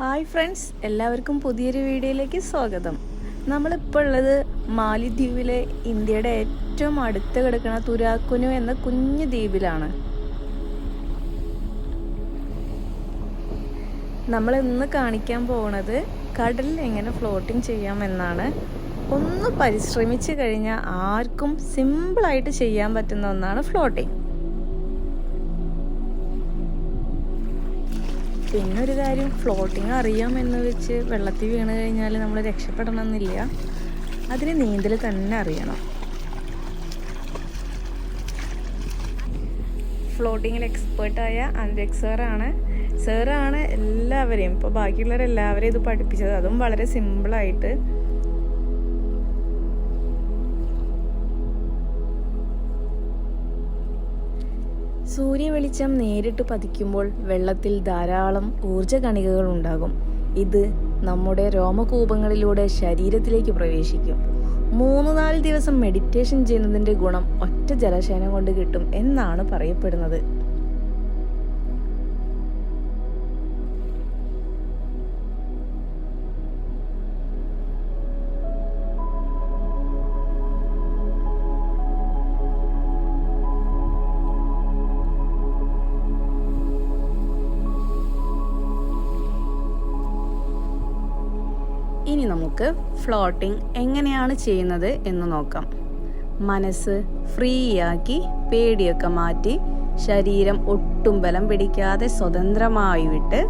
Hi friends എല്ലാവർക്കും പുതിയൊരു വീഡിയോയിലേക്ക് സ്വാഗതം. നമ്മളിപ്പോൾ ഉള്ളത് മാലിദ്വീപിലെ ഇന്ത്യയുടെ ഏറ്റവും അടുത്ത് കിടക്കുന്ന തുരാക്കുനു എന്ന കുഞ്ഞു ദ്വീപിലാണ്. നമ്മൾ ഇന്ന് കാണിക്കാൻ പോകുന്നത് കടലിൽ എങ്ങനെ ഫ്ലോട്ടിംഗ് ചെയ്യാമെന്നാണ്. ഒന്ന് പരിശ്രമിച്ചു കഴിഞ്ഞാൽ ആർക്കും സിമ്പിളായിട്ട് ചെയ്യാൻ പറ്റുന്ന ഒന്നാണ് ഫ്ലോട്ടിംഗ് പിന്നെ ഒരു കാര്യം ഫ്ലോട്ടിങ് അറിയാമെന്ന് വെച്ച് വെള്ളത്തിൽ വീണ് കഴിഞ്ഞാൽ നമ്മൾ രക്ഷപ്പെടണം എന്നില്ല അതിന് നീന്തൽ തന്നെ അറിയണം. ഫ്ലോട്ടിങ്ങിൽ എക്സ്പേർട്ടായ അൻരക് സാറാണ്. സാറാണ് എല്ലാവരെയും ഇപ്പോൾ ബാക്കിയുള്ളവരെല്ലാവരെയും ഇത് പഠിപ്പിച്ചത്. അതും വളരെ സിമ്പിളായിട്ട് സൂര്യ വെളിച്ചം നേരിട്ട് പതിക്കുമ്പോൾ വെള്ളത്തിൽ ധാരാളം ഊർജ കണികകൾ ഉണ്ടാകും. ഇത് നമ്മുടെ രോമകൂപങ്ങളിലൂടെ ശരീരത്തിലേക്ക് പ്രവേശിക്കും. മൂന്ന് നാല് ദിവസം മെഡിറ്റേഷൻ ചെയ്യുന്നതിന്റെ ഗുണം ഒറ്റ ജലശയനം കൊണ്ട് കിട്ടും എന്നാണ് പറയപ്പെടുന്നത്. ഇനി നമുക്ക് ഫ്ലോട്ടിംഗ് എങ്ങനെയാണ് ചെയ്യുന്നത് എന്ന് നോക്കാം. മനസ്സ് ഫ്രീ ആക്കി പേടിയൊക്കെ മാറ്റി ശരീരം ഒട്ടും ബലം പിടിക്കാതെ സ്വതന്ത്രമായി വിട്ട്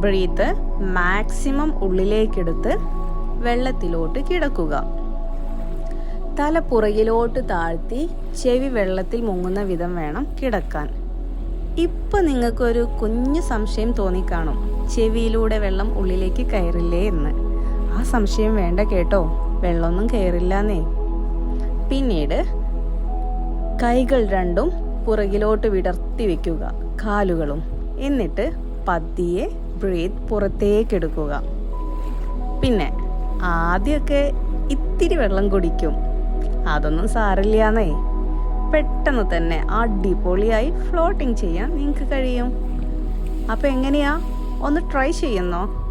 ബ്രീത്ത് മാക്സിമം ഉള്ളിലേക്കെടുത്ത് വെള്ളത്തിലോട്ട് കിടക്കുക. തല പുറകിലോട്ട് താഴ്ത്തി ചെവി വെള്ളത്തിൽ മുങ്ങുന്ന വിധം വേണം കിടക്കാൻ. ഇപ്പൊ നിങ്ങൾക്കൊരു കുഞ്ഞു സംശയം തോന്നിക്കാണും. ചെവിയിലൂടെ വെള്ളം ഉള്ളിലേക്ക് കയറില്ലേ എന്ന്. ആ സംശയം വേണ്ട കേട്ടോ. വെള്ളമൊന്നും കയറില്ലെന്നേ പിന്നീട് കൈകൾ രണ്ടും പുറകിലോട്ട് വിടർത്തി വെക്കുക കാലുകളും. എന്നിട്ട് പതിയെ ബ്രീത്ത് പുറത്തേക്കെടുക്കുക. പിന്നെ ആദ്യമൊക്കെ ഇത്തിരി വെള്ളം കുടിക്കും. അതൊന്നും സാരില്ലാന്നേ പെട്ടെന്ന് തന്നെ അടിപൊളിയായി ഫ്ലോട്ടിങ് ചെയ്യാൻ നിങ്ങൾക്ക് കഴിയും. അപ്പോൾ എങ്ങനെയാ? ഒന്ന് ട്രൈ ചെയ്യുന്നോ?